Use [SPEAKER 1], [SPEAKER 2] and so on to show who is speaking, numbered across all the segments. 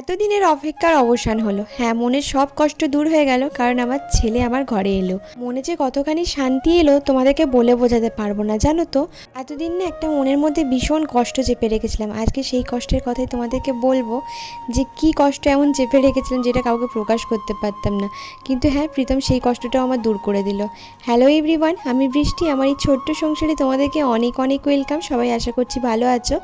[SPEAKER 1] এতদিনের অপেক্ষার অবসান হলো। হ্যাঁ মনের সব কষ্ট দূর হয়ে গেল, কারণ আমার ছেলে আমার ঘরে এলো। মনে যে কতখানি শান্তি এলো, তোমাদেরকে বলে বোঝাতে পারব না, জানো তো? এতদিন না একটা মনের মধ্যে ভীষণ কষ্ট চেপে রেখেছিলাম। আজকে সেই কষ্টের কথাই তোমাদেরকে বলব, যে কি কষ্ট এমন চেপে রেখেছিলাম যেটা কাউকে প্রকাশ করতে পারতাম না। কিন্তু হ্যাঁ প্রীতম সেই কষ্টটাও আমার দূর করে দিল। হ্যালো এভরিওয়ান, আমি বৃষ্টি। আমার এই ছোট্ট সংসারে তোমাদেরকে অনেক অনেক ওয়েলকাম। সবাই আশা করছি ভালো আছো।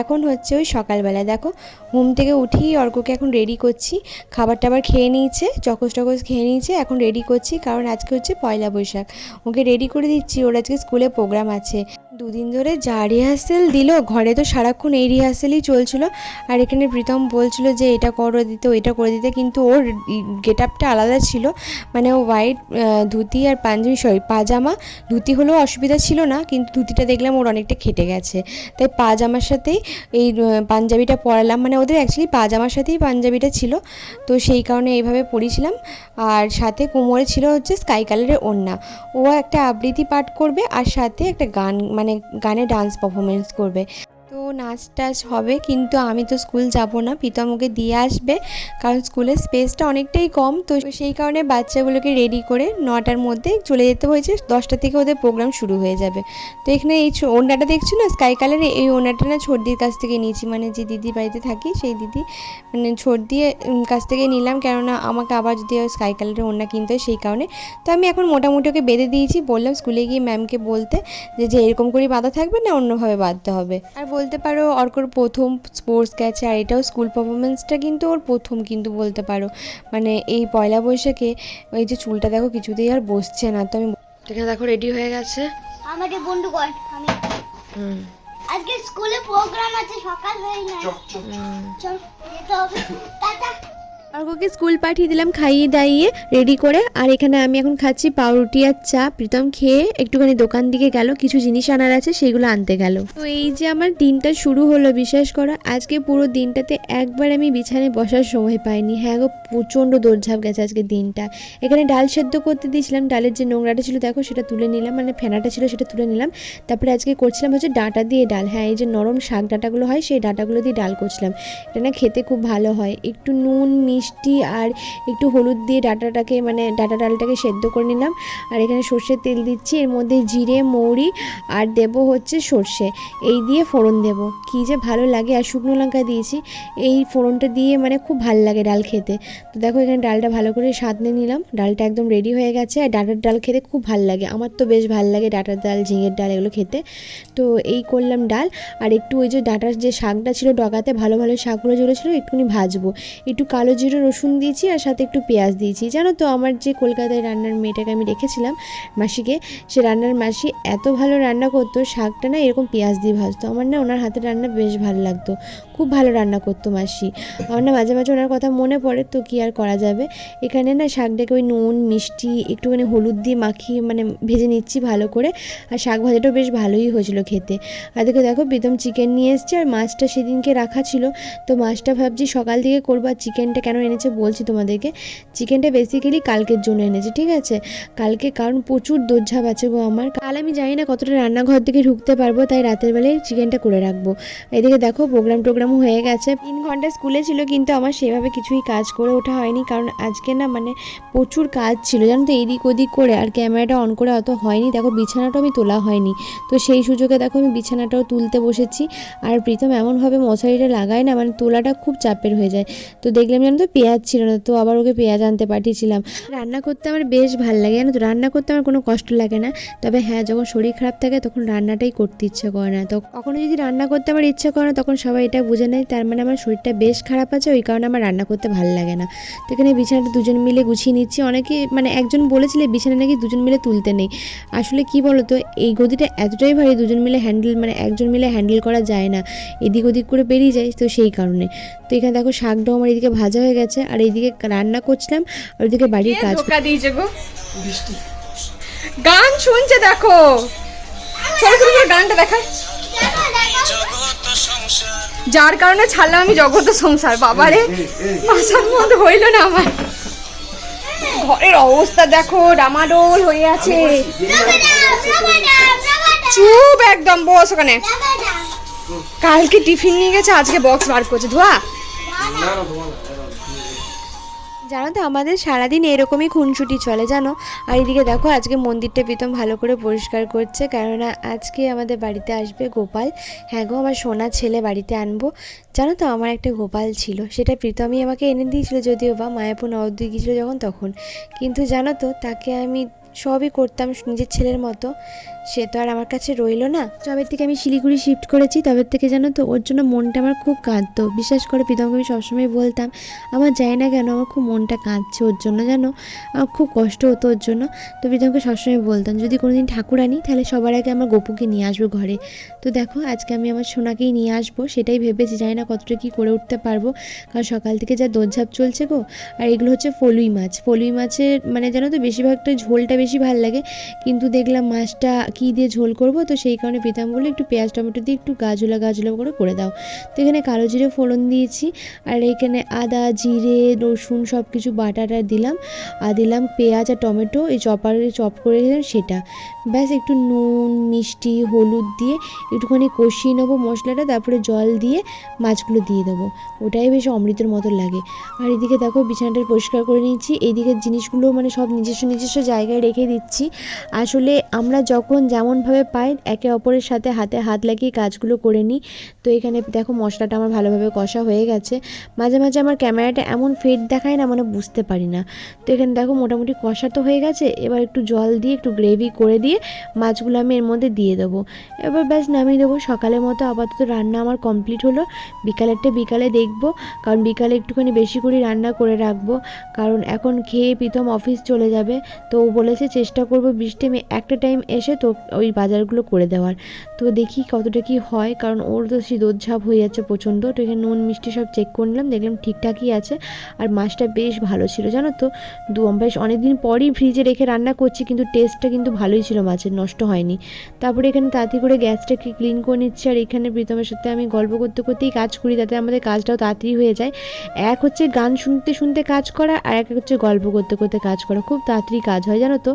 [SPEAKER 1] এখন হচ্ছে ওই সকালবেলা। দেখো, ঘুম থেকে উঠেই অর্ককে এখন রেডি করছি। খাবার টাবার খেয়ে নিয়েছে চকস টকস খেয়ে নিয়েছে, এখন রেডি করছি, কারণ আজকে হচ্ছে পয়লা বৈশাখ। ওকে রেডি করে দিচ্ছি, ওর আজকে স্কুলে প্রোগ্রাম আছে। দুদিন ধরে যা রিহার্সেল দিল, ঘরে তো সারাক্ষণ এই রিহার্সেলই চলছিল। আর এখানে প্রীতম বলছিল যে, এটা করে দিতে, ওইটা করে দিতে। কিন্তু ওর গেট আপটা আলাদা ছিল। মানে ও হোয়াইট ধুতি আর পাঞ্জাবি সরি পাজামা। ধুতি হলেও অসুবিধা ছিল না, কিন্তু ধুতিটা দেখলাম ওর অনেকটা খেটে গেছে। তাই পাজামার সাথেই এই পাঞ্জাবিটা পরালাম। মানে ওদের অ্যাকচুয়ালি পাজামার সাথেই পাঞ্জাবিটা ছিল। তো সেই কারণে এইভাবে পরেছিলাম। আর সাথে কোমরে ছিল হচ্ছে স্কাই কালারের ওড়না। ও একটা আবৃত্তি পাঠ করবে, আর সাথে একটা গান মানে গানে ডান্স পারফরমেন্স করবে। তো নাচ টাচ হবে, কিন্তু আমি তো স্কুল যাব না। প্রীতম ওকে দিয়ে আসবে, কারণ স্কুলের স্পেসটা অনেকটাই কম। তো সেই কারণে বাচ্চাগুলোকে রেডি করে নটার মধ্যে চলে যেতে হয়েছে। দশটা থেকে ওদের প্রোগ্রাম শুরু হয়ে যাবে। তো এখানে এই ওড়নাটা দেখছ না? স্কাই কালারে এই ওড়নাটা না ছোটদির কাছ থেকে নিয়েছি। মানে যে দিদি বাড়িতে থাকি, সেই দিদি মানে ছোট দিয়ে কাছ থেকে নিলাম। কেননা আমাকে আবার যদি স্কাই কালারের ওড়না কিনতে হয় সেই কারণে। তো আমি এখন মোটামুটি ওকে বেঁধে দিয়েছি। বললাম স্কুলে গিয়ে ম্যামকে বলতে যে এরকম করে বাঁধা থাকবে না, অন্যভাবে বাঁধতে হবে। আর বলতে পারো অর্কর প্রথম স্পোর্টস গেছে আর এটাও স্কুল পারফরমেন্সটা কিন্তু ওর প্রথম কিন্তু বলতে পারো। মানে এই পয়লা বৈশাখে ওই যে চুলটা দেখো কিছুতেই আর বসছে না তো আমি এখানে দেখো রেডি হয়ে গেছে।
[SPEAKER 2] আমাকে বন্ধু কর আমি।
[SPEAKER 1] হুম।
[SPEAKER 2] আজকে স্কুলে প্রোগ্রাম আছে সকাল হয়ে না চল যেতে হবে। টাটা।
[SPEAKER 1] অর্ককে স্কুল পাঠিয়ে দিলাম, খাইয়ে দাইয়ে রেডি করে। আর এখানে আমি এখন খাচ্ছি পাউরুটি আর চা। প্রীতম খেয়ে একটুখানি দোকান দিকে গেল, কিছু জিনিস আনার আছে, সেগুলো আনতে গেল। তো এই যে আমার দিনটা শুরু হলো, বিশ্বাস করো, আজকে পুরো দিনটাতে একবার আমি বিছানায় বসার সময় পাইনি। হ্যাঁ গো, প্রচণ্ড দৌড়ঝাঁপ গেছে আজকে দিনটা। এখানে ডাল সেদ্ধ করতে দিয়েছিলাম, ডালের যে নোংরাটা ছিল, দেখো সেটা তুলে নিলাম মানে ফেনাটা ছিল সেটা তুলে নিলাম। তারপরে আজকে করছিলাম হচ্ছে ডাঁটা দিয়ে ডাল। হ্যাঁ এই যে নরম শাক ডাঁটাগুলো হয়, সেই ডাঁটাগুলো দিয়ে ডাল করছিলাম। এটা না খেতে খুব ভালো হয়। একটু নুন মিষ্টি আর একটু হলুদ দিয়ে ডাঁটাটাকে মানে ডাঁটা ডালটাকে সেদ্ধ করে নিলাম। আর এখানে সর্ষের তেল দিচ্ছি, এর মধ্যে জিরে, মৌরি আর দেব হচ্ছে সর্ষে। এই দিয়ে ফোড়ন দেব। কী যে ভালো লাগে, আর শুকনো লঙ্কা দিয়েছি। এই ফোড়নটা দিয়ে মানে খুব ভালো লাগে ডাল খেতে। তো দেখো এখানে ডালটা ভালো করে স্বাদ নিয়ে নিলাম। ডালটা একদম রেডি হয়ে গেছে, আর ডাটার ডাল খেতে খুব ভালো লাগে। আমার তো বেশ ভালো লাগে ডাটার ডাল, ঝিঙের ডাল এগুলো খেতে। তো এই করলাম ডাল। আর একটু ওই যে ডাটার যে শাকটা ছিল ডগাতে, ভালো ভালো শাকগুলো যেগুলো ছিল, একটুখানি ভাজবো। একটু কালো জিরে রসুন দিয়েছি আর সাথে একটু পেঁয়াজ দিয়েছি। জানো তো, আমার যে কলকাতায় রান্নার মেয়েটাকে আমি রেখেছিলাম মাসিকে, সে রান্নার মাসি এত ভালো রান্না করতো, শাকটা না এরকম পেঁয়াজ দিয়ে ভাজতো। আমার না ওনার হাতে রান্না বেশ ভালো লাগতো। খুব ভালো রান্না করতো মাসি। আমার না মাঝে মাঝে ওনার কথা মনে পড়ে, তো কি আর করা যাবে? এখানে না শাকটাকে ওই নুন, মিষ্টি, একটুখানি হলুদ দিয়ে মাখিয়ে মানে ভেজে নিচ্ছি ভালো করে। আর শাক ভাজাটাও বেশ ভালোই হয়েছিল খেতে। আর দেখো দেখো, প্রীতম চিকেন নিয়ে এসছে আর মাছটা সেদিনকে রাখা ছিল। তো মাছটা ভাবছি সকাল থেকে করব আর চিকেনটা কেন এনেছে বলছি তোমাদেরকে। চিকেনটা বেসিক্যালি কালকের জন্য এনেছে, ঠিক আছে? কালকে কারণ প্রচুর দৌড়ঝাপ আছে গো আমার। কাল আমি জানি না কতটা রান্নাঘর থেকে ঢুকতে পারব, তাই রাতের বেলায় চিকেনটা করে রাখব। এদিকে দেখো প্রোগ্রাম টোগ্রামও হয়ে গেছে। তিন ঘণ্টা স্কুলে ছিল কিন্তু আমার সেভাবে কিছুই কাজ করে ওঠা হয়নি। কারণ আজকে না মানে প্রচুর কাজ ছিল। জানো তো, এদিক ওদিক করে আর ক্যামেরাটা অন করে অত হয়নি। দেখো, বিছানাটাও আমি তোলা হয়নি। তো সেই সুযোগে দেখো, আমি বিছানাটাও তুলতে বসেছি। আর প্রীতম এমনভাবে মশারিটা লাগায় না মানে তোলাটা খুব চাপের হয়ে যায়। তো দেখলাম জানো তো, পেঁয়াজ ছিল না। তো আবার ওকে পেঁয়াজ আনতে পাঠিয়েছিলাম। রান্না করতে আমার বেশ ভালো লাগে, জানো তো। রান্না করতে আমার কোনো কষ্ট লাগে না। তবে হ্যাঁ যখন শরীর খারাপ থাকে, তখন রান্নাটাই করতে ইচ্ছা করে না। তো কখনো যদি রান্না করতে আমার ইচ্ছা করে না, তখন সবাই এটা বুঝে নেয় তার মানে আমার শরীরটা বেশ খারাপ আছে ওই কারণে আমার রান্না করতে ভালো লাগে না। তো এখানে বিছানাটা দুজন মিলে গুছিয়ে নিচ্ছি। অনেকে মানে একজন বলেছিলে বিছানা নাকি দুজন মিলে তুলতে নেই। আসলে কি বলো তো এই গদিটা এতটাই ভারী দুজন মিলে হ্যান্ডেল মানে একজন মিলে হ্যান্ডেল করা যায় না। এদিক ওদিক করে বেরিয়ে যায় তো সেই কারণে। তো এখানে দেখো শাকটাও আমার এদিকে ভাজা হয়ে গেছে আর এইদিকে রান্না করছিলাম আর ওইদিকে বাড়ির কাজ
[SPEAKER 3] ধোকা দিয়েছে গো? গান শুনছে দেখো। চলো চলো চলো, গানটা দেখা যার কারণে ছাড়লাম আমি জগত সংসার বাবারে। মাসার মধ্যে হইল না আমার। ঘরের অবস্থা দেখো ডামাডোল হয়ে আছে। চুপ একদম বস ওখানে। কালকে টিফিন নিয়ে গেছে আজকে বক্স বার করছে ধোয়া?
[SPEAKER 1] জানো তো, আমাদের সারাদিন এরকমই খুনসুটি চলে জানো? আর এদিকে দেখো, আজকে মন্দিরটা প্রীতম ভালো করে পরিষ্কার করছে, কেননা আজকে আমাদের বাড়িতে আসবে গোপাল। হ্যাঁ গো, আমার সোনা ছেলে বাড়িতে আনব। জানো তো, আমার একটা গোপাল ছিল, সেটা প্রীতমই আমাকে এনে দিয়েছিল, যদিও বা মায়াপুর নবদ্বীপ গিয়েছিল যখন তখন। কিন্তু জানো তো, তাকে আমি সবই করতাম নিজের ছেলের মতো। সে তো আর আমার কাছে রইল না। যবে থেকে আমি শিলিগুড়ি শিফট করেছি, তবে থেকে জানো তো, ওর জন্য মনটা আমার খুব কাঁদতো। বিশ্বাস করে, প্রীতমকে আমি সবসময় বলতাম, আমার যায় না কেন? আমার খুব মনটা কাঁদছে ওর জন্য, জানো? আমার খুব কষ্ট হতো ওর জন্য। তো প্রীতমকে সবসময় বলতাম, যদি কোনোদিন ঠাকুর আনি, তাহলে সবার আগে আমার গপুকে নিয়ে আসব ঘরে। তো দেখো, আজকে আমি আমার সোনাকেই নিয়ে আসব। সেটাই ভেবেছি, জানি না কতটা কী করে উঠতে পারব। কারণ সকাল থেকে যা দৌড়ঝাঁপ চলছে গো, আর এগুলো হচ্ছে ফলুই মাছ। ফলুই মাছের মানে জানো তো বেশিরভাগটা ঝোলটা বেশি ভালো লাগে। কিন্তু দেখলাম মাছটা কী দিয়ে ঝোল করব, তো সেই কারণে প্রীতম বলল, একটু পেঁয়াজ, টমেটো দিয়ে একটু গাজুলা গাজুলা করে করে দাও। তো এখানে কালো জিরে ফোড়ন দিয়েছি, আর এখানে আদা, জিরে, রসুন সব কিছু বাটাটা দিলাম, আর দিলাম পেঁয়াজ আর টমেটো, এই চপারে চপ করে দিলাম সেটা। ব্যাস একটু নুন, মিষ্টি, হলুদ দিয়ে একটুখানি কষিয়ে নেব মশলাটা, তারপরে জল দিয়ে মাছগুলো দিয়ে দেবো। ওটাই বেশ অমৃতের মতো লাগে। আর এদিকে দেখো বিছানাটা পরিষ্কার করে নিয়েছি এইদিকে জিনিসগুলো মানে সব নিজস্ব নিজস্ব জায়গায় রেখে দিচ্ছি। আসলে আমরা যখন যেমনভাবে পাই, একে অপরের সাথে হাতে হাত লাগিয়ে কাজগুলো করে নিই। তো এখানে দেখো মশলাটা আমার ভালোভাবে কষা হয়ে গেছে। মাঝে মাঝে আমার ক্যামেরাটা এমন ফেড দেখায় না মানে বুঝতে পারি না। তো এখানে দেখো মোটামুটি কষা তো হয়ে গেছে, এবার একটু জল দিয়ে, একটু গ্রেভি করে দিয়ে মাছগুলো আমি এর মধ্যে দিয়ে দেবো। এবার ব্যাস নামিয়ে দেবো। সকালের মতো আপাতত রান্না আমার কমপ্লিট হলো। বিকালেরটা বিকালে দেখব, কারণ বিকালে একটুখানি বেশি করে রান্না করে রাখব, কারণ এখন খেয়ে প্রীতম অফিস চলে যাবে। তো ও বলেছে চেষ্টা করব বৃষ্টি আমি একটা টাইম এসে তো ওই বাজারগুলো করে দেওয়ার। তো দেখি কতটা কি হয়, কারণ ওর তো সেই দোধঝাপ হয়ে যাচ্ছে প্রচণ্ড, তো এখানে নুন, মিষ্টি সব চেক করে নিলাম, দেখলাম ঠিকঠাকই আছে আর মাছটা বেশ ভালো ছিল। জানো তো, দু বেশ অনেকদিন পরই ফ্রিজে রেখে রান্না করছি, কিন্তু টেস্টটা কিন্তু ভালোই ছিল মাছের, নষ্ট হয়নি। তারপরে এখানে তাড়াতাড়ি করে গ্যাসটাকে ক্লিন করে নিচ্ছি, আর এখানে প্রীতমের সাথে আমি গল্প করতে করতেই কাজ করি তাতে আমাদের কাজটাও তাড়াতাড়ি হয়ে যায়। এক হচ্ছে গান শুনতে শুনতে কাজ করা, আর এক হচ্ছে গল্প করতে করতে কাজ করা, খুব তাড়াতাড়ি কাজ হয়, জানো তো।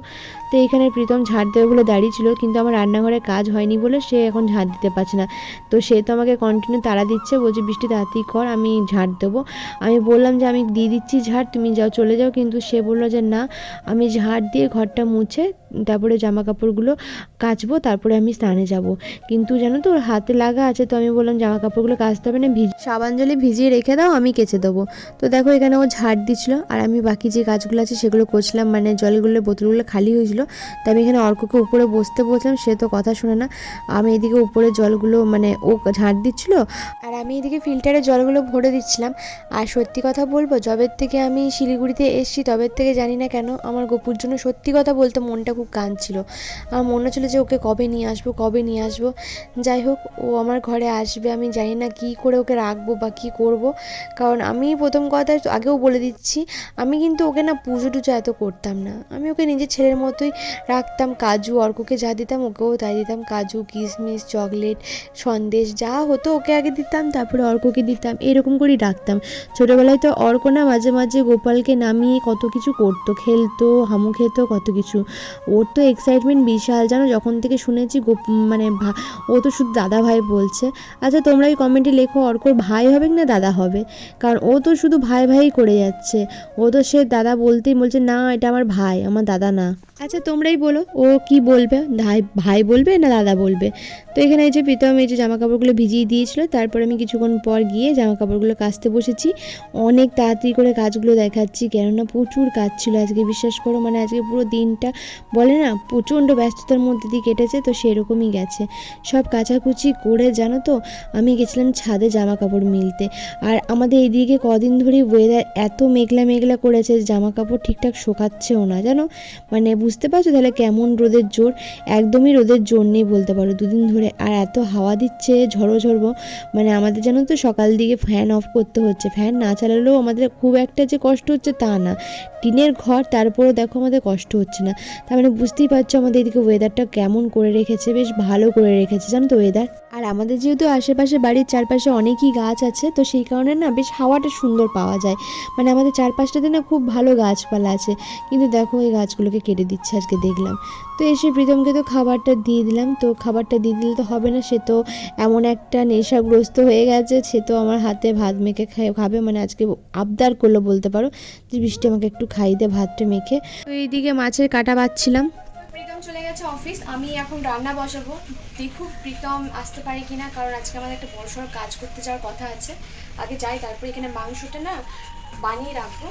[SPEAKER 1] তো এখানে প্রীতম ঝাড় দেবে বলে দাঁড়িয়ে ছিল, কিন্তু আমার রান্নাঘরে কাজ হয়নি বলে সে এখন ঝাড় দিতে পারছে না। তো সে তো আমাকে কন্টিনিউ তাড়া দিচ্ছে, বলছে, বৃষ্টি তাড়াতাড়ি কর, আমি ঝাড় দেবো। আমি বললাম যে, আমি দিয়ে দিচ্ছি ঝাড়, তুমি যাও চলে যাও। কিন্তু সে বলল যে, না, আমি ঝাড় দিয়ে ঘরটা মুছে তারপরে জামা কাপড়গুলো কাচবো, তারপরে আমি স্নানে যাব। কিন্তু জানো তো, ওর হাতে লাগা আছে তো আমি বললাম জামা কাপড়গুলো কাচতে হবে না, ভিজ সাবান জলে ভিজিয়ে রেখে দাও, আমি কেচে দেবো। তো দেখো এখানে ও ঝাড় দিচ্ছিল, আর আমি বাকি যে কাজগুলো আছে সেগুলো করছিলাম মানে জলগুলো বোতলগুলো খালি হয়েছিল। তো আমি এখানে অর্ককে উপরে বসতে বলছিলাম, সে তো কথা শুনে না। আমি এদিকে উপরে জলগুলো মানে ও ঝাড় দিচ্ছিল, আর আমি এদিকে ফিল্টারে জলগুলো ভরে দিচ্ছিলাম। আর সত্যি কথা বলব জবের থেকে আমি শিলিগুড়িতে এসেছি, তবের থেকে জানি না কেন, আমার গোপুর জন্য সত্যি কথা বলতে মনটা খুব কাঁদছিল আমার মনে হচ্ছিল যে ওকে কবে নিয়ে আসব, কবে নিয়ে আসব। যাই হোক, ও আমার ঘরে আসবে, আমি জানি না কী করে ওকে রাখব বা কী করব। কারণ আমি প্রথম কথা আগেও বলে দিচ্ছি, আমি কিন্তু ওকে না পুজো টুজো এত করতাম না। আমি ওকে নিজের ছেলের মতোই রাখতাম, কাজু, অর্ককে যা দিতাম ওকেও তাই দিতাম। কাজু কিশমিশ চকলেট, সন্দেশ, যা হতো ওকে আগে দিতাম, তারপরে অর্ককে দিতাম, এরকম করেই রাখতাম। ছোটোবেলায় তো অর্ক না মাঝে মাঝে গোপালকে নামিয়ে কত কিছু করতো, খেলতো, হামু খেত, কত কিছু। ওর তো এক্সাইটমেন্ট বিশাল, জানো? যখন থেকে শুনেছি গোপ মানে ও তো শুধু দাদা ভাই বলছে। আচ্ছা তোমরা ওই কমেন্টে লেখো অর্কর ভাই হবে না দাদা হবে? কারণ ও তো শুধু ভাই ভাই করে যাচ্ছে। ও তো সে দাদা বলতেই বলছে, না, এটা আমার ভাই, আমার দাদা না। আচ্ছা তোমরাই বলো, ও কি বলবে? ভাই ভাই বলবে না দাদা বলবে? তো এখানে এই যে প্রীতম, এই যে জামা কাপড়গুলো ভিজিয়ে দিয়েছিল, তারপর আমি কিছুক্ষণ পর গিয়ে জামা কাপড়গুলো কাচতে বসেছি। অনেক তাড়াতাড়ি করে কাজগুলো দেখাচ্ছি, কেননা প্রচুর কাজ ছিল আজকে, বিশ্বাস করো মানে আজকে পুরো দিনটা, বলে না, প্রচণ্ড ব্যস্ততার মধ্যে দিয়ে কেটেছে, তো সেরকমই গেছে। সব কাচাকুচি করে, জানো তো, আমি গেছিলাম ছাদে জামা কাপড় মিলতে। আর আমাদের এইদিকে কদিন ধরেই ওয়েদার এত মেঘলা মেঘলা করেছে জামা কাপড় ঠিকঠাক শোকাচ্ছেও না, জানো? মানে বুঝতে পারছ? তাহলে কেমন রোদের জোর? একদমই রোদের জোর নেই বলতে পারো। দুদিন ধরে আর এত হাওয়া দিচ্ছে, ঝড়ো ঝড়বো। মানে আমাদের জানো তো সকাল দিকে ফ্যান অফ করতে হচ্ছে। ফ্যান না চালালেও আমাদের খুব একটা যে কষ্ট হচ্ছে তা না। টিনের ঘর, তারপরেও দেখো আমাদের কষ্ট হচ্ছে না। তার মানে বুঝতেই পারছ আমাদের এদিকে ওয়েদারটা কেমন করে রেখেছে, বেশ ভালো করে রেখেছে। জানো তো ওয়েদার আর আমাদের যেহেতু আশেপাশে বাড়ির চারপাশে অনেকই গাছ আছে, তো সেই কারণে না বেশ হাওয়াটা সুন্দর পাওয়া যায়। মানে আমাদের চারপাশটাতে না খুব ভালো গাছপালা আছে। কিন্তু দেখো এই গাছগুলোকে কেটে দিচ্ছে। আজকে দেখলাম। তো এসে প্রীতমকে তো খাবারটা দিয়ে দিলাম। তো খাবারটা দিয়ে দিলে তো হবে না, সে তো এমন একটা নেশাগ্রস্ত হয়ে গেছে, সে তো আমার হাতে ভাত মেখে খাবে। মানে আজকে আবদার করল বলতে পারো যে, বৃষ্টি আমাকে একটু খাই দে ভাতটা মেখে। তো এইদিকে মাছের কাটা বাচ্ছিলাম।
[SPEAKER 3] প্রীতম চলে গেছে অফিস আমি এখন রান্না বসাবো। দেখুক প্রীতম আসতে পারে কিনা, কারণ আজকে আমাদের একটা বড়সড় কাজ করতে যাওয়ার কথা আছে। আগে যাই, তারপর এখানে মাংসটা না বানিয়ে রাখব।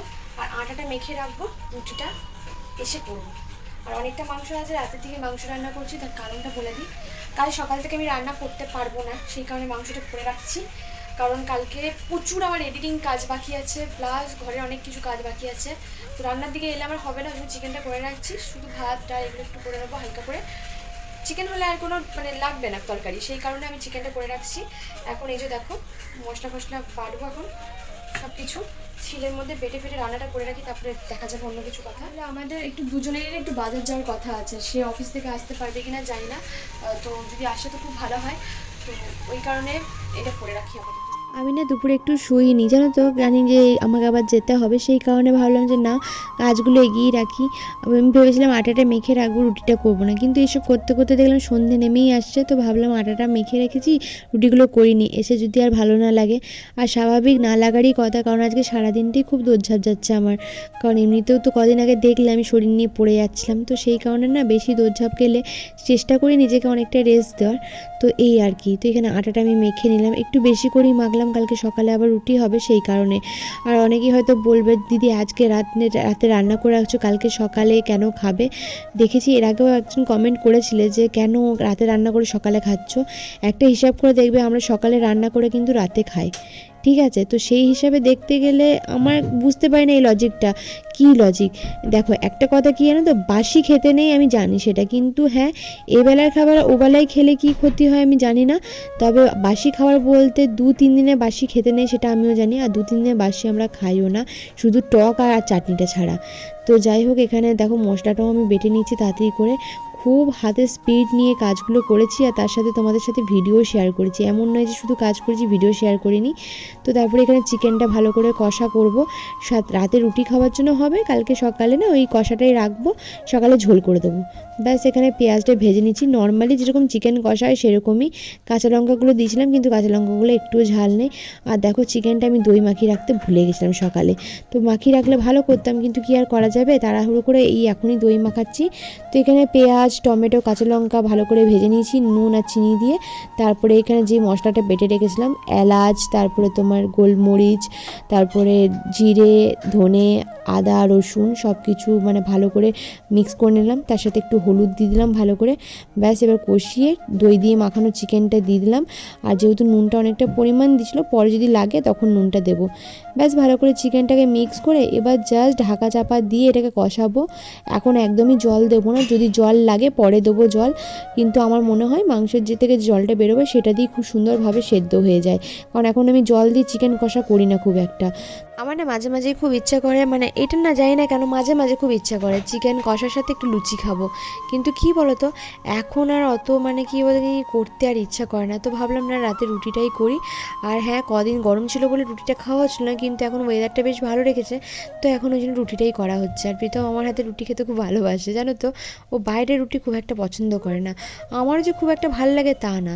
[SPEAKER 3] আর আটাটা মেখে রাখব, রুটিটা এসে করব। আর অনেকটা মাংস আছে রাতের থেকে মাংস রান্না করছি, তার কারণটা বলে দিই। কাল সকাল থেকে আমি রান্না করতে পারব না, সেই কারণে মাংসটা করে রাখছি। কারণ কালকে প্রচুর আমার এডিটিং কাজ বাকি আছে প্লাস ঘরে অনেক কিছু কাজ বাকি আছে। তো রান্নার দিকে এলে আমার হবে না আমি চিকেনটা করে রাখছি, শুধু ভাত, ডাল এগুলো একটু করে নেব হালকা করে। চিকেন হলে আর কোনো মানে লাগবে না তরকারি, সেই কারণে আমি চিকেনটা করে রাখছি। এখন এই যে দেখো মশলা ফসলা বাড়বো এখন সব কিছু শিলের মধ্যে বেটে ফেটে রান্নাটা করে রাখি, তারপরে দেখা যাবে অন্য কিছু কথা। তাহলে আমাদের একটু দুজনেরই একটু বাজার যাওয়ার কথা আছে। সে অফিস থেকে আসতে পারবে কিনা জানি না। তো যদি আসে তো খুব ভালো হয়। তো ওই কারণে এটা করে রাখি আপাতত।
[SPEAKER 1] আমি না দুপুরে একটু শুইনি। জানো তো, জানি যে আমাকে আবার যেতে হবে, সেই কারণে ভাবলাম যে না, কাজগুলো এগিয়ে রাখি। আমি ভেবেছিলাম আটাটা মেখে রাখব, রুটিটা করব না। কিন্তু এসব করতে করতে দেখলাম সন্ধে নেমেই আসছে, তো ভাবলাম আটাটা মেখে রেখেছি, রুটিগুলো করিনি। এসে যদি আর ভালো না লাগে, আর স্বাভাবিক না লাগারই কথা, কারণ আজকে সারাদিনটাই খুব দৌড়ঝাপ যাচ্ছে আমার। কারণ এমনিতেও তো কদিন আগে দেখলে আমি শরীর নিয়ে পড়ে যাচ্ছিলাম, তো সেই কারণে না বেশি দৌড়ঝাপ গেলে চেষ্টা করি নিজেকে অনেকটা রেস্ট দেওয়ার। তো এই আর কি, তো এখানে আটাটা আমি মেখে নিলাম। একটু বেশি করেই মাখলাম কালকে সকালে আবার রুটি হবে সেই কারণে। আর অনেকেই হয়তো বলবে, দিদি, আজকে রাত রাতে রান্না করে রাখছো, কালকে সকালে কেন খাবে? দেখেছি, এর আগেও একজন কমেন্ট করেছিলে যে, কেন রাতে রান্না করে সকালে খাচ্ছ? একটা হিসাব করে দেখবে, আমরা সকালে রান্না করে কিন্তু রাতে খাই। ঠিক আছে, তো সেই হিসাবে দেখতে গেলে আমার বুঝতে পারি না এই লজিকটা কী লজিক দেখো, একটা কথা কি জানো তো? বাসি খেতে নেই আমি জানি সেটা, কিন্তু হ্যাঁ এবেলার খাবার ওবেলায় খেলে কি ক্ষতি হয় আমি জানি না। তবে বাসি খাবার বলতে দু, তিন দিনে বাসি খেতে নেই সেটা আমিও জানি, আর দু, তিন দিনে বাসি আমরা খাইও না, শুধু টক আর চাটনিটা ছাড়া। তো যাই হোক, এখানে দেখো মশলাটাও আমি বেটে নিচ্ছি তাড়াতাড়ি করে। খুব হাতে স্পিড নিয়ে কাজগুলো করেছি আর তার সাথে তোমাদের সাথে ভিডিও শেয়ার করেছি। এমন নয় যে শুধু কাজ করেছি ভিডিও শেয়ার করিনি। তো তারপরে এখানে চিকেনটা ভালো করে কষা করব। সাত, রাতে রুটি খাওয়ার জন্য হবে। কালকে সকালে না ওই কষাটাই রাখব। সকালে ঝোল করে দেবো। ব্যাস, এখানে পেঁয়াজটা ভেজে নিচ্ছি। নর্মালি যেরকম চিকেন কষা হয় সেরকমই কাঁচা লঙ্কাগুলো দিয়েছিলাম, কিন্তু কাঁচা লঙ্কাগুলো একটুও ঝাল নেই। আর দেখো চিকেনটা আমি দই মাখিয়ে রাখতে ভুলে গেছিলাম সকালে। তো মাখিয়ে রাখলে ভালো করতাম, কিন্তু কি আর করা যাবে? তাড়াহুড়ো করে এই এখনই দই মাখাচ্ছি। তো এখানে পেঁয়াজ টমেটো, কাঁচা লঙ্কা ভালো করে ভেজে নিয়েছি, নুন আর চিনি দিয়ে। তারপরে এখানে যে মশলাটা বেটে রেখেছিলাম, এলাচ, তারপরে তোমার গোলমরিচ, তারপরে জিরে, ধনে, আদা, রসুন সব কিছু মানে ভালো করে মিক্স করে নিলাম। তার সাথে একটু হলুদ দিয়ে দিলাম ভালো করে। ব্যাস, এবার কষিয়ে দই দিয়ে মাখানো চিকেনটা দিয়ে দিলাম। আর যেহেতু নুনটা অনেকটা পরিমাণ দিয়েছিলো, পরে যদি লাগে তখন নুনটা দেবো। ব্যাস, ভালো করে চিকেনটাকে মিক্স করে এবার জাস্ট ঢাকা চাপা দিয়ে এটাকে কষাবো। এখন একদমই জল দেবো না, যদি জল লাগে পরে দেবো জল। কিন্তু আমার মনে হয় মাংসের যে থেকে জলটা বেরোবে, সেটা দিয়ে খুব সুন্দরভাবে সেদ্ধ হয়ে যায়। কারণ এখন আমি জল দিয়ে চিকেন কষা করি না খুব একটা। আমার না মাঝে মাঝে খুব ইচ্ছা করে মানে এটা না জানি না কেন মাঝে মাঝে খুব ইচ্ছা করে। চিকেন কষার সাথে একটু লুচি খাব। কিন্তু কি বলতো, এখন আর অত মানে কি বলতে কি করতে আর ইচ্ছা করে না। তো ভাবলাম না রাতে রুটিটাই করি। আর হ্যাঁ কদিন গরম ছিল বলে রুটিটা খাওয়া হচ্ছিল না, কিন্তু এখন ওয়েদারটা বেশ ভালো রেখেছে। তো এখন ওই জন্য রুটিটাই করা হচ্ছে। আর প্রীতম আমার হাতে রুটি খেতে খুব ভালোবাসে, জানো তো? ও বাইরের রুটি খুব একটা পছন্দ করে না। আমারও যে খুব একটা ভালো লাগে তা না।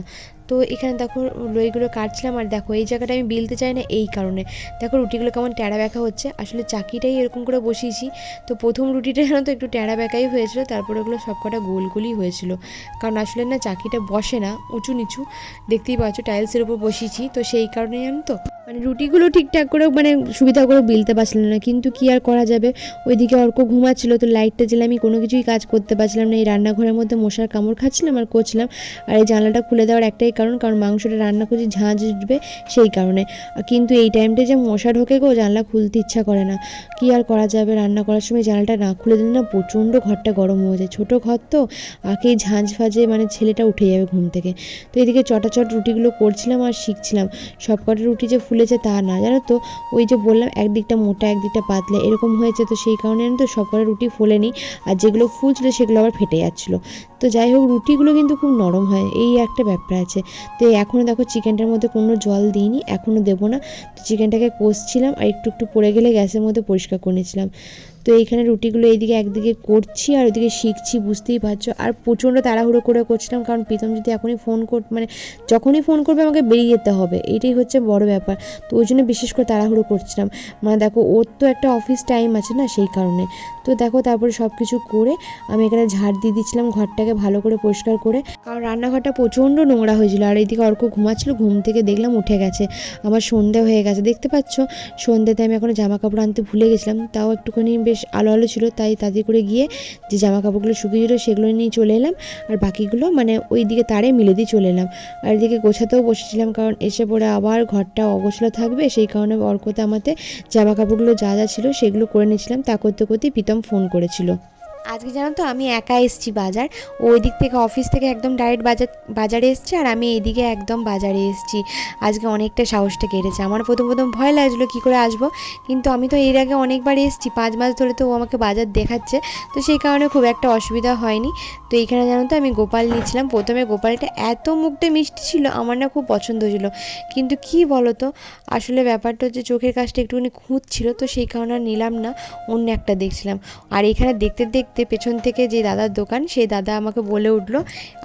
[SPEAKER 1] তো এখানে দেখো লইগুলো কাটছিলাম আর দেখো এই জায়গাটা আমি বিলতে চাই না এই কারণে। দেখো রুটিগুলো কেমন ট্যাড়া ব্যাখা হচ্ছে। আসলে চাকিটাই এরকম করে বসিয়েছি। তো প্রথম রুটিটা যেন তো একটু ট্যাড়া ব্যাকাই হয়েছিল, তারপরে ওগুলো সবকটা গোল গোলই হয়েছিল। কারণ আসলে না চাকিটা বসে না, উঁচু নিচু। দেখতেই পাচ্ছ টাইলসের উপর বসিয়েছি। তো সেই কারণে জানো তো মানে রুটিগুলো ঠিকঠাক করে মানে সুবিধা করে বিলতে পারছিলাম না, কিন্তু কি আর করা যাবে? ওইদিকে অর্ক ঘুমাচ্ছিল, তো লাইটটা জ্বেলে আমি কোনো কিছুই কাজ করতে পারছিলাম না। এই রান্নাঘরের মধ্যে মশার কামড় খাচ্ছিলাম আর করছিলাম। আর এই জানলাটা খুলে দেওয়ার একটাই কারণ কারণ মাংসটা রান্না করছি ঝাঁঝ উঠবে সেই কারণে। কিন্তু এই টাইমটা যে মশা ঢোকে গো, জানলা খুলতে ইচ্ছা করে না। কি আর করা যাবে রান্না করার সময়? জানলাটা না খুলে দিলে না প্রচণ্ড ঘরটা গরম হয়ে যায়। ছোটো ঘর তো আগে ঝাঁঝ ফাঁজে মানে ছেলেটা উঠে যাবে ঘুম থেকে। তো এদিকে চটাচট রুটিগুলো করছিলাম আর শিখছিলাম। সব কটা রুটি যে ফুলেছে তা না, জানো তো? ওই যে বললাম, একদিকটা মোটা, একদিকটা পাতলা, এরকম হয়েছে তো সেই কারণে আমি তো সকালে রুটি ফোলেনি আর যেগুলো ফুলছিল সেগুলো আবার ফেটে যাচ্ছিল। তো যাই হোক, রুটিগুলো কিন্তু খুব নরম হয়, এই একটা ব্যাপার আছে। তো এখনও দেখো চিকেনটার মধ্যে কোনো জল দিইনি এখনও দেবো না। তো চিকেনটাকে কষছিলাম আর একটু একটু পড়ে গেলে গ্যাসের মধ্যে পরিষ্কার করে নিয়েছিলাম। তো এইখানে রুটিগুলো এইদিকে একদিকে করছি আর ওইদিকে শিখছি, বুঝতেই পারছ। আর প্রচণ্ড তাড়াহুড়ো করে করছিলাম, কারণ প্রীতম যদি এখনই ফোন কর মানে যখনই ফোন করবে আমাকে বেরিয়ে যেতে হবে। এটাই হচ্ছে বড় ব্যাপার। তো ওই জন্য বিশেষ করে তাড়াহুড়ো করছিলাম। মানে দেখো, ওর তো একটা অফিস টাইম আছে না সেই কারণে। তো দেখো, তারপরে সব কিছু করে আমি এখানে ঝাড় দিয়ে দিচ্ছিলাম ঘরটাকে ভালো করে পরিষ্কার করে। কারণ রান্নাঘরটা প্রচণ্ড নোংরা হয়েছিল আর এইদিকে অর্ক ঘুমাচ্ছিল, ঘুম থেকে দেখলাম উঠে গেছে। আমার সন্ধে হয়ে গেছে, দেখতে পাচ্ছ? সন্ধ্যেতে আমি এখন জামা কাপড় আনতে ভুলে গেছিলাম, তাও একটুখানি বেশ আলো আলো ছিল, তাই তাতে করে গিয়ে যে জামা কাপড়গুলো শুকিয়েছিল সেগুলো নিয়ে চলে এলাম। আর বাকিগুলো মানে ওই দিকে তারে মিলে দিয়ে চলে এলাম। আর এদিকে গোছাতেও বসেছিলাম, কারণ এসে পরে আবার ঘরটা অগোছলো থাকবে। সেই কারণে অর্কতে আমাতে জামা কাপড়গুলো যা যা ছিল সেগুলো করে নিয়েছিলাম। তা করতে করতেই প্রীতম ফোন করেছিল। আজকে জানো তো, আমি একা এসেছি বাজার। ওই দিক থেকে অফিস থেকে একদম ডাইরেক্ট বাজার, বাজারে এসছে আর আমি এইদিকে একদম বাজারে এসেছি। আজকে অনেকটা সাহসটা কেটেছে। আমার প্রথম প্রথম ভয় লাগছিল কী করে আসব, কিন্তু আমি তো এর আগে অনেকবার এসেছি। পাঁচ মাস ধরে তো ও আমাকে বাজার দেখাচ্ছে, তো সেই কারণে খুব একটা অসুবিধা হয়নি। তো এইখানে জানো তো, আমি গোপাল নিয়েছিলাম। প্রথমে গোপালটা এত মুখটা মিষ্টি ছিল, আমার না খুব পছন্দ হয়েছিল। কিন্তু কি বলো তো আসলে ব্যাপারটা হচ্ছে চোখের কাজটা একটুখানি খুঁজছিল তো সেই কারণে আর নিলাম না, অন্য একটা দেখছিলাম। আর এখানে দেখতে দেখতে পেছন থেকে যে দাদার দোকান, সেই দাদা আমাকে বলে উঠল,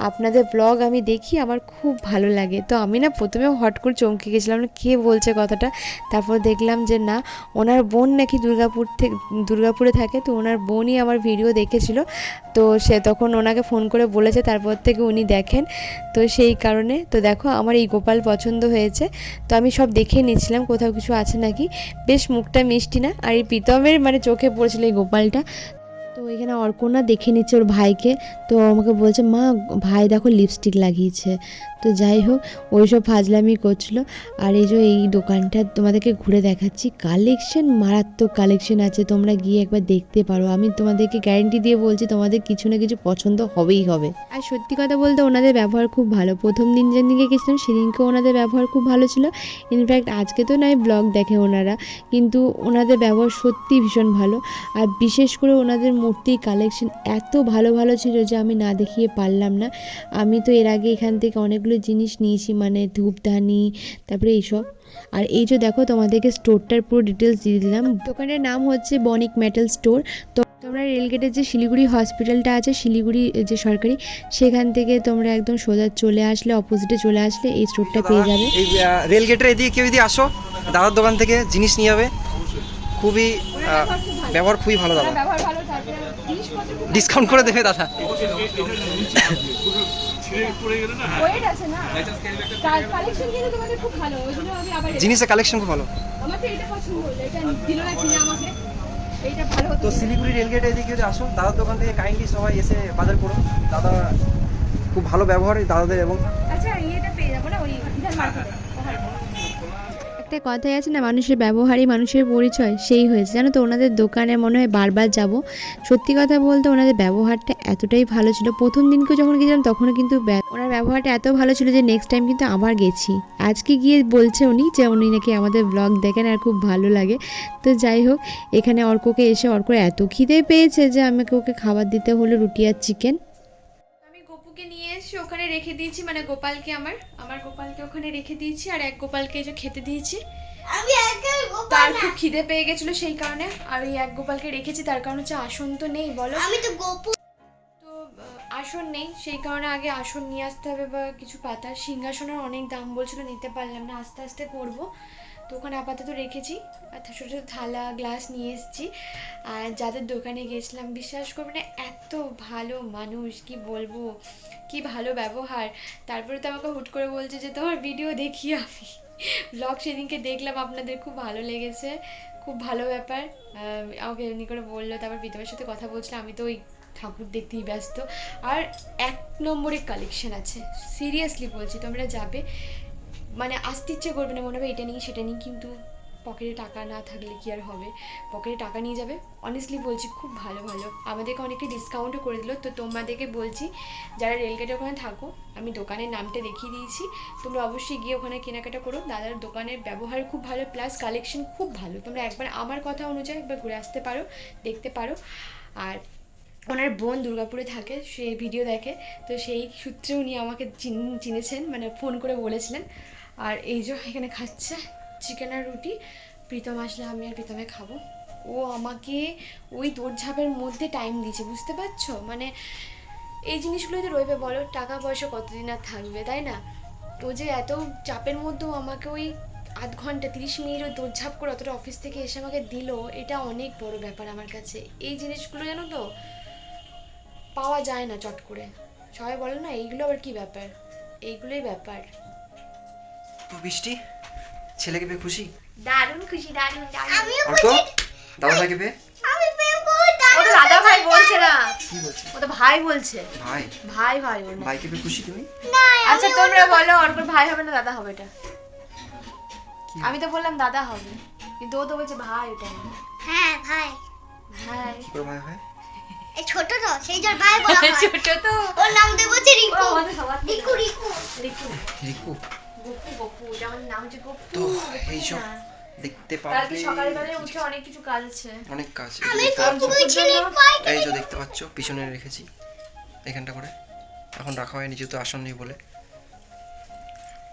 [SPEAKER 1] আপনাদের ব্লগ আমি দেখি, আমার খুব ভালো লাগে। তো আমি না প্রথমে হট করে চমকে গেছিলাম, কে বলছে কথাটা? তারপর দেখলাম যে না, ওনার বোন নাকি দুর্গাপুর থেকে দুর্গাপুরে থাকে, তো ওনার বোনই আমার ভিডিও দেখেছিল। তো সে তখন ওনাকে ফোন করে বলেছে, তারপর থেকে উনি দেখেন। তো সেই কারণে, তো দেখো আমার এই গোপাল পছন্দ হয়েছে। তো আমি সব দেখে নিচ্ছিলাম কোথাও কিছু আছে নাকি? বেশ মুখটা মিষ্টি না, আর এই প্রীতমের মানে চোখে পড়েছিল এই গোপালটা। তো এখানে অর্কনা দেখে নিচ্ছে ওর ভাইকে। তো আমাকে বলছে, মা, ভাই দেখো লিপস্টিক লাগিয়েছে। তো যাই হোক ওই সব ফাজলামি করছিল। আর এই যে এই দোকানটা তোমাদেরকে ঘুরে দেখাচ্ছি। কালেকশন মারাত্মক কালেকশন আছে, তোমরা গিয়ে একবার দেখতে পারো। আমি তোমাদেরকে গ্যারেন্টি দিয়ে বলছি, তোমাদের কিছু না কিছু পছন্দ হবেই হবে। আর সত্যি কথা বলতে ওনাদের ব্যবহার খুব ভালো। প্রথম দিন যেদিনকে গেছিলাম সেদিনকেও ওনাদের ব্যবহার খুব ভালো ছিল। ইনফ্যাক্ট আজকে তো নয় ব্লগ দেখে ওনারা। কিন্তু ওনাদের ব্যবহার সত্যি ভীষণ ভালো। আর বিশেষ করে ওনাদের মূর্তির কালেকশন এত ভালো ভালো ছিল যে আমি না দেখিয়ে পারলাম না। আমি তো এর আগে এখান থেকে অনেকগুলো জিনিস নিয়েছি মানে ধূপদানি তারপরে এইসব। আর এই যে দেখো তোমাদেরকে স্টোরটার পুরো ডিটেলস দিয়ে দিলাম। দোকানের নাম হচ্ছে বনিক মেটাল স্টোর তো তোমরা রেলগেটের যে শিলিগুড়ি হসপিটালটা আছে শিলিগুড়ি যে সরকারি সেখান থেকে তোমরা একদম সোজা চলে আসলে অপোজিটে চলে আসলে এই স্টোরটা পেয়ে যাবে।
[SPEAKER 4] এই আহ, এদিকে কেউ যদি আসো দাদার দোকান থেকে জিনিস নিয়ে যাবে। খুবই ব্যবহার খুবই ভালো দাদা। ডিসকাউন্ট করে দেবে দাদা। জিনিসের কালেকশন খুব ভালো।
[SPEAKER 3] তো এটা পছন্দ হলো এটা দিল না কিনে আমাকে। এইটা ভালো হতো।
[SPEAKER 4] তো শিলিগুড়ি রেল গেটের এদিকে যদি আসো দাদার দোকান থেকে কাইন্ডলি সবাই এসে বাজার করুন দাদা খুব ভালো ব্যবহার দাদাদের এবং
[SPEAKER 3] আচ্ছা ইয়েটা পেয়ে যাব না ওই
[SPEAKER 1] একটা কথাই আছে না, মানুষের ব্যবহারই মানুষের পরিচয়, সেই হয়েছে। জানো তো, ওনাদের দোকানে মনে হয় বারবার যাব। সত্যি কথা বলতে ওনাদের ব্যবহারটা এতটাই ভালো ছিল। প্রথম দিনকে যখন গেছিলাম, তখনও কিন্তু ওনার ব্যবহারটা এত ভালো ছিল যে নেক্সট টাইম কিন্তু আবার গেছি। আজকে গিয়ে বলছে উনি যে, উনি নাকি আমাদের ব্লগ দেখেন আর খুব ভালো লাগে। তো যাই হোক, এখানে অর্ককে এসে অর্ক এত খিদে পেয়েছে যে, আমাকে ওকে খাবার দিতে হলো রুটি আর চিকেন
[SPEAKER 3] গোপুকে নিয়ে এসে ওখানে রেখে দিয়েছি মানে গোপালকে আমার। আমার গোপালকে ওখানে রেখে দিয়েছি আর এক গোপালকে যে খেতে দিয়েছি। তার খুব খিদে পেয়ে গেছিল সেই কারণে আর ওই এক গোপালকে রেখেছি তার কারণ হচ্ছে আসন তো নেই বলো।
[SPEAKER 2] আমি তো গোপু
[SPEAKER 3] তো আসন নেই সেই কারণে আগে আসন নিয়ে আসতে হবে বা কিছু পাতা। সিংহাসনের অনেক দাম বলছিল নিতে পারলাম না আস্তে আস্তে করব। তো ওখানে আপাতত রেখেছি। আর ছোটো ছোটো থালা গ্লাস নিয়ে এসেছি। আর যাদের দোকানে গেছিলাম, বিশ্বাস করবে না, এত ভালো মানুষ, কি বলব? কি ভালো ব্যবহার। তারপরে তো আমাকে হুট করে বলছে যে, তোমার ভিডিও দেখি আমি। ব্লগ সেদিনকে দেখলাম, আপনাদের খুব ভালো লেগেছে। খুব ভালো ব্যাপার। আমাকে এমনি করে বলল, তারপর প্রীতমের সাথে কথা বলছিলাম আমি তো ওই ঠাকুর দেখতেই ব্যস্ত। আর এক নম্বরের কালেকশন আছে। সিরিয়াসলি বলছি, তোমরা যাবে। মানে আসতে ইচ্ছে করবে না, মনে হবে এটা নিই সেটা নিই কিন্তু পকেটে টাকা না থাকলে কি আর হবে? পকেটে টাকা নিয়ে যাবে? অনেস্টলি বলছি, খুব ভালো ভালো। আমাদেরকে অনেকে ডিসকাউন্টও করে দিল। তো তোমাদেরকে বলছি, যারা রেলগেটের ওখানে থাকো, আমি দোকানের নামটা দেখিয়ে দিয়েছি। তোমরা অবশ্যই গিয়ে ওখানে কেনাকাটা করো। দাদার দোকানের ব্যবহার খুব ভালো প্লাস কালেকশন খুব ভালো। তোমরা একবার আমার কথা অনুযায়ী একবার ঘুরে আসতে পারো, দেখতে পারো। আর ওনার বোন দুর্গাপুরে থাকে, সে ভিডিও দেখে। তো সেই সূত্রে উনি আমাকে চিন- চিনেছেন মানে ফোন করে বলেছিলেন। আর এই যে এখানে খাচ্ছে চিকেন আর রুটি। প্রীতম আসলে আমি আর প্রীতমে খাব। ও আমাকে ওই দৌড়ঝাঁপের মধ্যে টাইম দিয়েছে, বুঝতে পারছ? মানে এই জিনিসগুলোই তো রইবে, বলো টাকা পয়সা কতদিন আর থাকবে, তাই না? ও যে এত চাপের মধ্যেও আমাকে ওই আধ ঘণ্টা, তিরিশ মিনিট ওই দৌড়ঝাঁপ করে অতটা অফিস থেকে এসে আমাকে দিল, এটা অনেক বড় ব্যাপার আমার কাছে। এই জিনিসগুলো জানো তো পাওয়া যায় না চট করে। সবাই বলে না, এইগুলো আবার কি ব্যাপার? এইগুলোই ব্যাপার।
[SPEAKER 4] তো বৃষ্টি? ছেলেকে পেয়ে খুশি?
[SPEAKER 3] দারুণ খুশি দারুণ দারুণ।
[SPEAKER 2] আমিও
[SPEAKER 4] অর্ক দাদা ভাইকে পেয়ে?
[SPEAKER 2] আমি
[SPEAKER 3] ও তো দাদা ভাই বলছে না।
[SPEAKER 4] কি বলছে?
[SPEAKER 3] ও তো ভাই বলছে।
[SPEAKER 4] ভাই?
[SPEAKER 3] ভাই ভাই না।
[SPEAKER 4] ভাইকে পেয়ে খুশি তুমি?
[SPEAKER 3] আচ্ছা তোমরা বলো অর্কর ভাই হবে না দাদা হবে এটা? আমি তো বললাম দাদা হবে। কিন্তু ও তো বলছে ভাই এটা
[SPEAKER 2] হ্যাঁ ভাই।
[SPEAKER 3] ভাই।
[SPEAKER 4] কি করে ভাই হয়?
[SPEAKER 2] এই ছোট তো সেই জন্য ভাই বলা হয়।
[SPEAKER 3] ছোট তো।
[SPEAKER 2] ওর নাম দেবো হচ্ছে রিকু। রিকু। রিকু।
[SPEAKER 3] রিকু? গপু গপু এটা নাম হচ্ছে গপু
[SPEAKER 4] তো এইসব
[SPEAKER 3] না।
[SPEAKER 4] দেখতে
[SPEAKER 3] কালকে
[SPEAKER 4] পারবে
[SPEAKER 3] উঠে অনেক কিছু কাজ আছে
[SPEAKER 4] অনেক কাজ এই যে দেখতে পাচ্ছ? পিছনে রেখেছি এখানটা করে। এখন রাখা হয়নি যেহেতু আসন নেই বলে।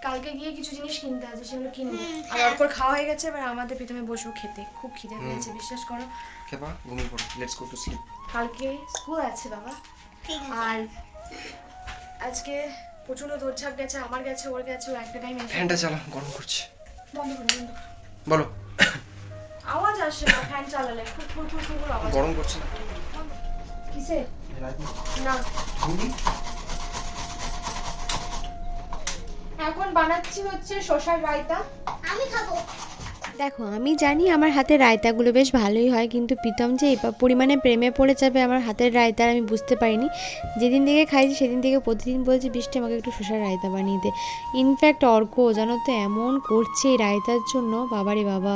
[SPEAKER 3] কালকে গিয়ে কিছু জিনিস কিনতে আছে সেগুলো কিনবো। আর খাওয়া হয়ে গেছে এবার আমাদের প্রথমে বসবো খেতে। খুব খিদে পেয়েছে বিশ্বাস করো।
[SPEAKER 4] খেপা ঘুমিয়ে পড়ো লেটস গো টু স্লিপ
[SPEAKER 3] কালকে স্কুল আছে বাবা। আর আজকে প্রচণ্ড দৌড়ঝাঁপ গেছে আমার গেছে ওর গেছে ও একটা টাইম
[SPEAKER 4] ফ্যানটা চালা গরম করছে।
[SPEAKER 3] বন্ধ করে বন্ধ
[SPEAKER 4] বলো।
[SPEAKER 3] আওয়াজ আসে না ফ্যান চালালে খুব খুব খুব খুব আওয়াজ
[SPEAKER 4] গরম করছে না।
[SPEAKER 3] কিসে না। এখন বানাচ্ছি হচ্ছে শশার রায়তা।
[SPEAKER 2] আমি খাব।
[SPEAKER 1] দেখো, আমি জানি আমার হাতের রায়তাগুলো বেশ ভালোই হয়, কিন্তু প্রীতম যে এই পরিমাণে প্রেমে পড়ে যাবে আমার হাতের রায়তার আমি বুঝতে পারিনি। যেদিন থেকে খাইছি, সেদিন থেকে প্রতিদিন বলছি, বৃষ্টি, আমাকে একটু শসার রায়তা বানিয়ে দে। ইনফ্যাক্ট অর্ক জানো তো এমন করছে এই রায়তার জন্য, বাবারে বাবা।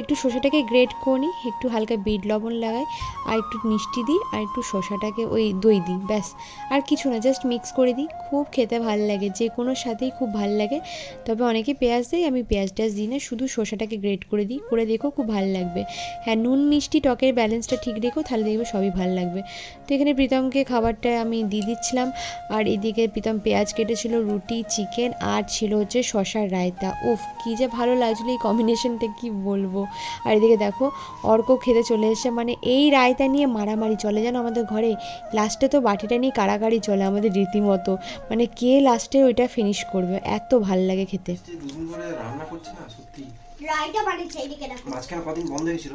[SPEAKER 1] একটু শসাটাকে গ্রেট করে একটু হালকা বিট লবণ লাগাই, আর একটু মিষ্টি দিই, আর একটু শসাটাকে ওই দই দিই, ব্যাস। আর কিছু না জাস্ট মিক্স করে দিই। খুব খেতে ভালো লাগে, যে কোনো সাথেই খুব ভালো লাগে। তবে অনেকে পেঁয়াজ দেয়, আমি পেঁয়াজ টেয়াজ দিই না, শুধু শসাটাকে গ্রেট করে দিই, করে দেখো, খুব ভালো লাগবে। হ্যাঁ নুন মিষ্টি টকের ব্যালেন্সটা ঠিক রেখো, তাহলে দেখবে সবই ভালো লাগবে। তো এখানে প্রীতমকে খাবারটা আমি দিয়ে দিচ্ছিলাম। আর এদিকে প্রীতম পেঁয়াজ কেটেছিল, রুটি, চিকেন, আর ছিল হচ্ছে শশার রায়তা। উফ, কী যে ভালো লাগছিল এই কম্বিনেশনটা কি বলব। আর এদিকে দেখো অর্ক খেতে চলে এসে মানে এই রায়তা নিয়ে মারামারি চলে যেন আমাদের ঘরে? লাস্টে তো বাটিটা নিয়ে কাড়াকাড়ি চলে আমাদের রীতিমতো। মানে কে লাস্টে ওইটা ফিনিশ করবে? এত ভালো লাগে খেতে।
[SPEAKER 5] রান্না
[SPEAKER 2] রাইটা বানিয়েছে এইদিকে দেখো।
[SPEAKER 5] মাঝখানে কদিন বন্ধ হয়েছিল।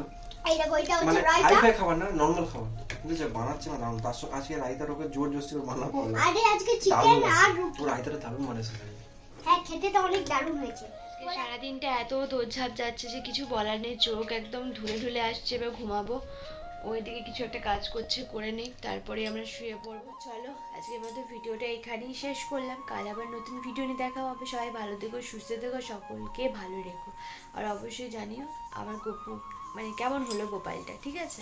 [SPEAKER 2] এই দেখো এটা হচ্ছে রাইটা
[SPEAKER 5] মানে খাবার না নরমাল খাবার। কিন্তু যে বানাচ্ছে না দারুণ। তার সঙ্গে আজকে রায়তার ওকে জোর জোর করে বানানো করল
[SPEAKER 2] আরে আজকে চিকেন আর রুটি।
[SPEAKER 5] পুরো রায়তাটা দারুণ বানিয়েছে
[SPEAKER 2] হ্যাঁ খেতে তো অনেক দারুণ হয়েছে।
[SPEAKER 1] সারাদিনটা এত দৌড়ঝাঁপ যাচ্ছে যে কিছু বলার নেই চোখ একদম ধুলে ধুলে আসছে এবার ঘুমাবো। ওইদিকে কিছু একটা কাজ করছে করে নিই তারপরে আমরা শুয়ে পড়ব। চলো আজকের মতো ভিডিওটা এখানেই শেষ করলাম। কাল আবার নতুন ভিডিও নিয়ে দেখা হবে। সবাই ভালো থেকো সুস্থ থেকো সকলকে ভালো রেখো। আর অবশ্যই জানিও আমার গোপু মানে কেমন হলো গোপালটা ঠিক আছে?